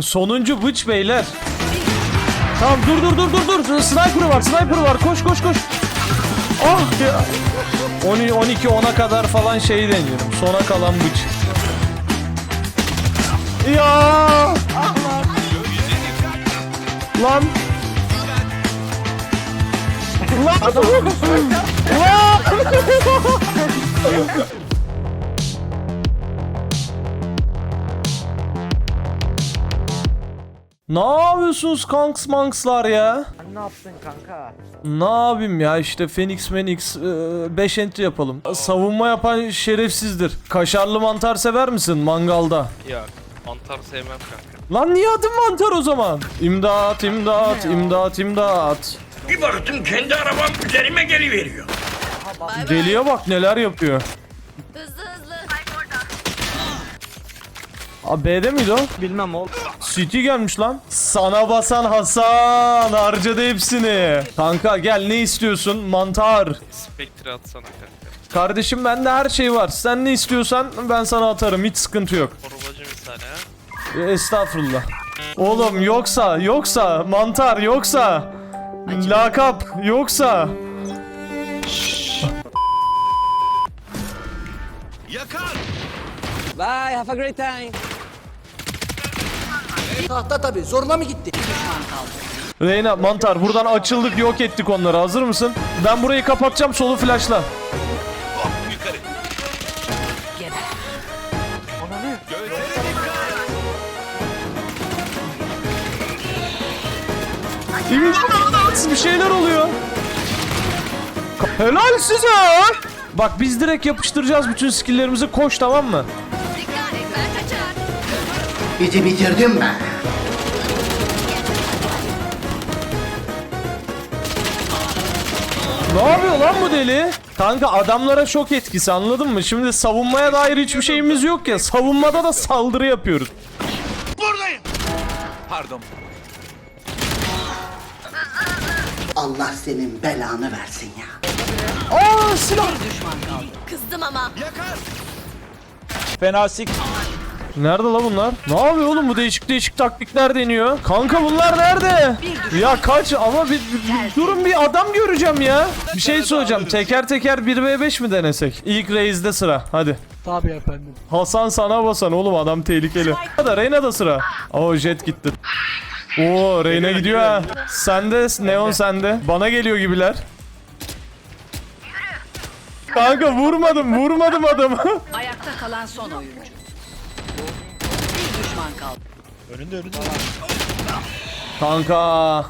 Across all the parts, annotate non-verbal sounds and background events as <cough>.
Sonuncu bıç beyler. Tamam dur dur dur dur dur. Sniper var sniper var. Koş koş koş. Ah ya. 10 12 10'a kadar falan şey deniyorum. Sona kalan bıç. Ya. Lan. Lan. Lan. <laughs> Ne yapıyorsunuz kanks mankslar ya? Ne yaptın kanka? Ne yapayım ya işte Phoenix Menix 5 entry yapalım. Savunma yapan şerefsizdir. Kaşarlı mantar sever misin mangalda? Yok. Mantar sevmem kanka. Lan niye adın mantar o zaman? İmdat imdat imdat imdat. Bir baktım kendi arabam üzerime geliveriyor. Deliye bak neler yapıyor. Hızlı hızlı. Abi B'de miydi o? Bilmem oğlum. City gelmiş lan. Sana basan Hasan harcadı hepsini. Kanka gel ne istiyorsun? Mantar. Spectre atsana kanka. Kardeşim bende her şey var. Sen ne istiyorsan ben sana atarım. Hiç sıkıntı yok. Korumacı misali ha. E, Estağfurullah. Oğlum yoksa yoksa mantar yoksa lakap yoksa Bye, have a great time. Tahta tabii zoruna mı gitti? Reyna mantar buradan açıldık yok ettik onları hazır mısın? Ben burayı kapatacağım solu flashla. İmdat bir şeyler oluyor. Helal size. Bak biz direkt yapıştıracağız bütün skilllerimizi koş tamam mı? Dikkat et ben Ne yapıyor lan bu deli? Kanka adamlara şok etkisi anladın mı? Şimdi savunmaya dair hiçbir şeyimiz yok ya. Savunmada da saldırı yapıyoruz. Allah senin belanı versin ya. Aa silah. Kızdım ama. Fenasik. Nerede la bunlar? Ne yapıyor oğlum bu değişik değişik taktikler deniyor. Kanka bunlar nerede? Ya kaç ama bir, bir- bir- durun bir adam göreceğim ya. Bir şey söyleyeceğim. Teker teker 1v5 mi denesek? İlk Reis'de sıra. Hadi. Tabii efendim. Hasan sana basan oğlum adam tehlikeli. Hadi Reyna da sıra. Oo jet gitti. Oo Reyna gidiyor ha. Sende Neon sende. Bana geliyor gibiler. Kanka vurmadım vurmadım adamı. Ayakta kalan son oyuncu. Düşman kaldı. Kanka.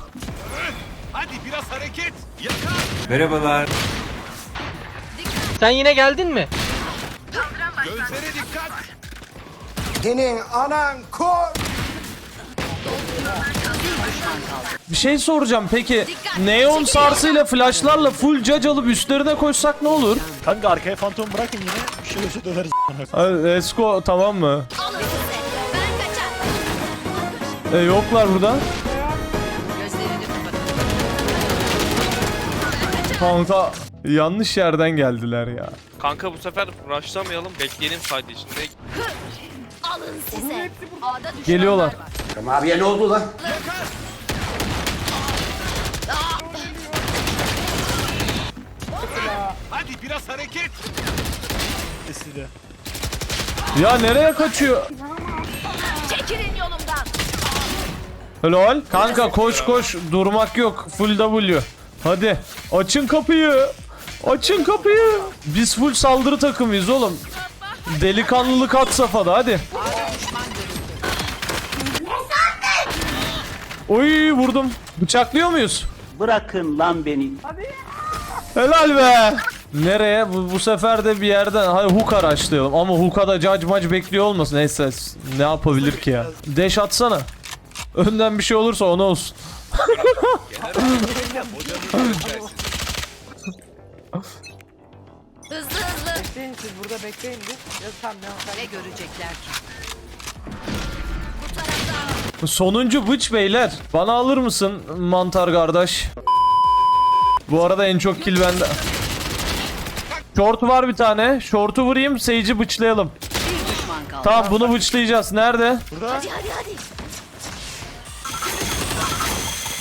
Sen yine geldin mi? Senin anan kor. Bir şey soracağım peki. Neon sarsıyla flashlarla full judge alıp üstlerine koşsak ne olur? Kanka arkaya fantom bırakın yine. Bir şey olursa döveriz. Hadi, Esko tamam mı? E, yoklar burada. Gözlerini kapatın. Kanka yanlış yerden geldiler ya. Kanka bu sefer rushlamayalım. Bekleyelim sadece içinde. Alın size. Düşmanlar Geliyorlar. var. Abiye ne oldu lan? Size. Ya nereye kaçıyor? Çekilin yolumdan. Helal. Kanka koş koş durmak yok. Full W. Hadi açın kapıyı. Açın kapıyı. Biz full saldırı takımıyız oğlum. Delikanlılık hat safhada hadi. Oy vurdum. Bıçaklıyor muyuz? Bırakın lan beni. Helal be. Nereye? Bu, bu sefer de bir yerden hadi hook araçlayalım. Ama hook'a da judge maç bekliyor olmasın. Neyse ne yapabilir ki ya? Deş atsana. Önden bir şey olursa ona olsun. Hızlı hızlı. Bekleyin siz burada bekleyin bir. Ya sen ne Ne görecekler ki? Bu tarafta. Sonuncu bıç beyler. Bana alır mısın mantar kardeş? Bu arada en çok kill bende. Short var bir tane. Short'u vurayım, Sage'i bıçlayalım. Bir düşman kaldı. Tamam bunu bıçlayacağız. Nerede? Hadi hadi hadi.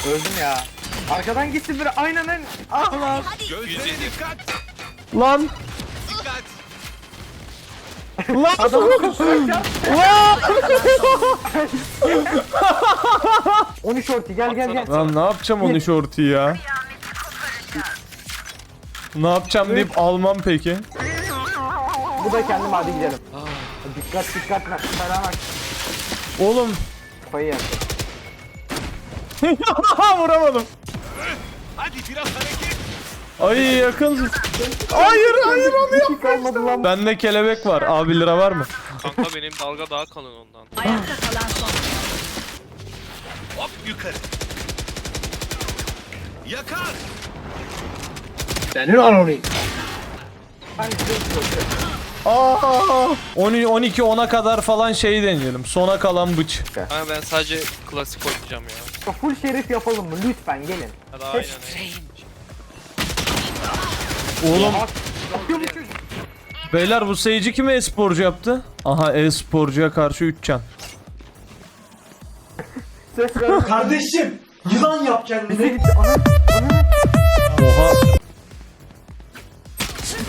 Öldüm ya. Arkadan gitti biri aynen aynen. Ah lan. Lan. Lan. <laughs> Lan. 13 orti gel gel gel. Lan ne yapacağım onu şortu ya? Ne yapacağım deyip almam peki. Bu da kendim hadi gidelim. Dikkat dikkat. Bak. Oğlum. Kafayı yer. Vuramadım. Hadi biraz hareket. Ay yakın. Hayır hayır onu yap. Kalmadı lan. Bende kelebek var. Abi lira var mı? Kanka benim dalga daha kalın ondan. Ayakta kalan son. Hop yukarı. Yakar. Aa! 10 12 10'a kadar falan şey deneyelim. Sona kalan bıç. Ama ben sadece klasik oynayacağım ya. Full şerif yapalım mı? Lütfen gelin. Hadi aynen. Oğlum beyler bu Sage'i kime e-sporcu yaptı? Aha e-sporcuya karşı 3 can. <laughs> Ses ver. Kardeşim yılan yap kendini. Bize gitti. Ana. Ana. Oha.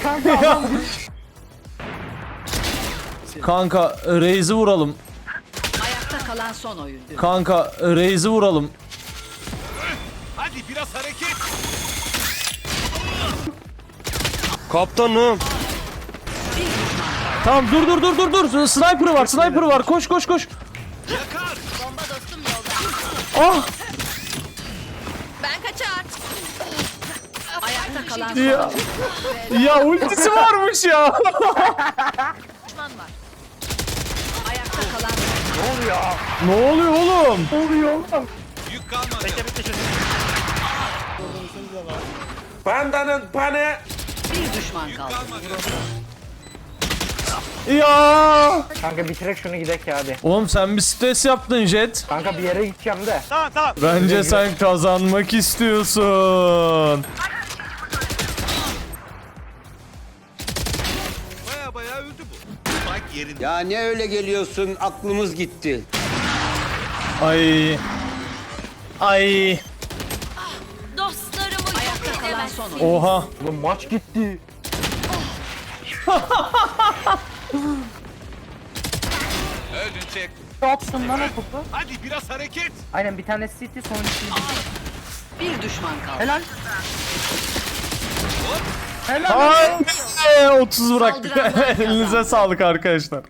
Kanka adam <laughs> Kanka Reis'i vuralım. Kalan son oyuncu. Kanka Reis'i vuralım. Hadi biraz hareket. Kaptanım. Tamam dur dur dur dur dur. Sniper var, sniper var. Koş koş koş. Yakar. Bomba dostum yolda. Ah! Ben kaçar. Ayakta kalan son Ya, ya ultisi varmış ya. <laughs> Düşman var. Ayakta kalan son. ne oluyor oğlum? Yük kalmadı. Pandanın panı. Bir düşman kaldı. Ya! Kanka bitirek şunu gidek ya hadi. Oğlum sen bir stres yaptın Jet. Kanka bir yere gideceğim de. Tamam tamam. Bence sen kazanmak istiyorsun. Baya Yerinde. Ya ne öyle geliyorsun aklımız gitti. Ay. Ay. Dostlarımı Ayakta yok kalan son. Oha. Oğlum maç gitti. Öldün çek. Ne yaptın lan o topu? Hadi biraz hareket. Aynen bir tane City sonuncusu. Bir düşman kaldı. Helal. Ay. 30 bıraktık. Saldıranlar <laughs> kazandı. Elinize sağlık arkadaşlar.